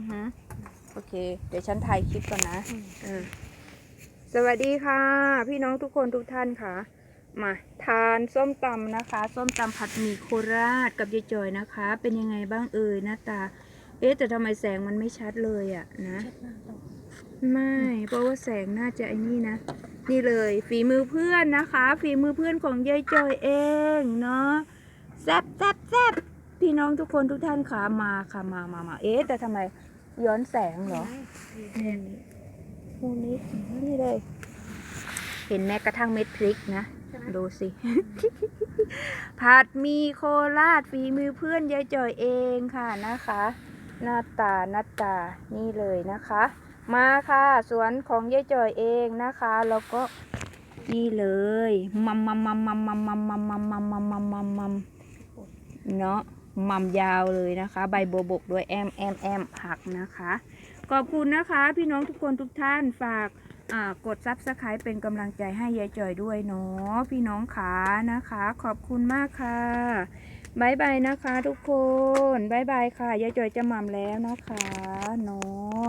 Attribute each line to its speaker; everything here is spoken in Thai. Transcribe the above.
Speaker 1: อือฮึโอเค เดี๋ยวฉันถ่ายคลิปก่อนนะเออสวัสดีค่ะ พี่น้องทุกคนทุกท่านค่ะ มาทานส้มตำนะคะ ส้มตำผัดหมี่โคราชกับยายจอยนะคะ เป็นยังไงบ้างเอ่ยหน้าตา เอ๊ะแต่ทำไมแสงมันไม่ชัดเลยอะนะ ไม่ เพราะว่าแสงน่าจะไอ้นี่นะ นี่เลยฝีมือเพื่อนนะคะ ฝีมือเพื่อนของยายจอยเองเนาะแซบแซบแซบ พี่น้องทุกคนทุกท่านค่ะมาค่ะมามามาเอ๊ะแต่ทำไมย้อนแสงเหรอนี่พวกนี้นี่เลย เห็นแม้กระทั่งเม็ดพริกนะดูสิ ผัดหมีโคราชฝีมือเพื่อนยายจอยเองค่ะนะคะ หน้าตาหน้าตานี่เลยนะคะ มาค่ะสวนของยายจอยเองนะคะ แล้วก็นี่เลยมัมมัมมัมมัมมัมมัมมัมมัมมัมมัมมัมมัมมัมเนาะ มัมยาวเลยนะคะ ใบโบวบกด้วยแอมแอมแอมผักนะคะ ขอบคุณนะคะพี่น้องทุกคนทุกท่านฝากกดซับสไครป์เป็นกำลังใจให้ยายจอยด้วยเนาะพี่น้องขานะคะ ขอบคุณมากค่ะบายบายนะคะทุกคนบายบายค่ะยายจอยจะหม่ำแล้วนะคะเนาะ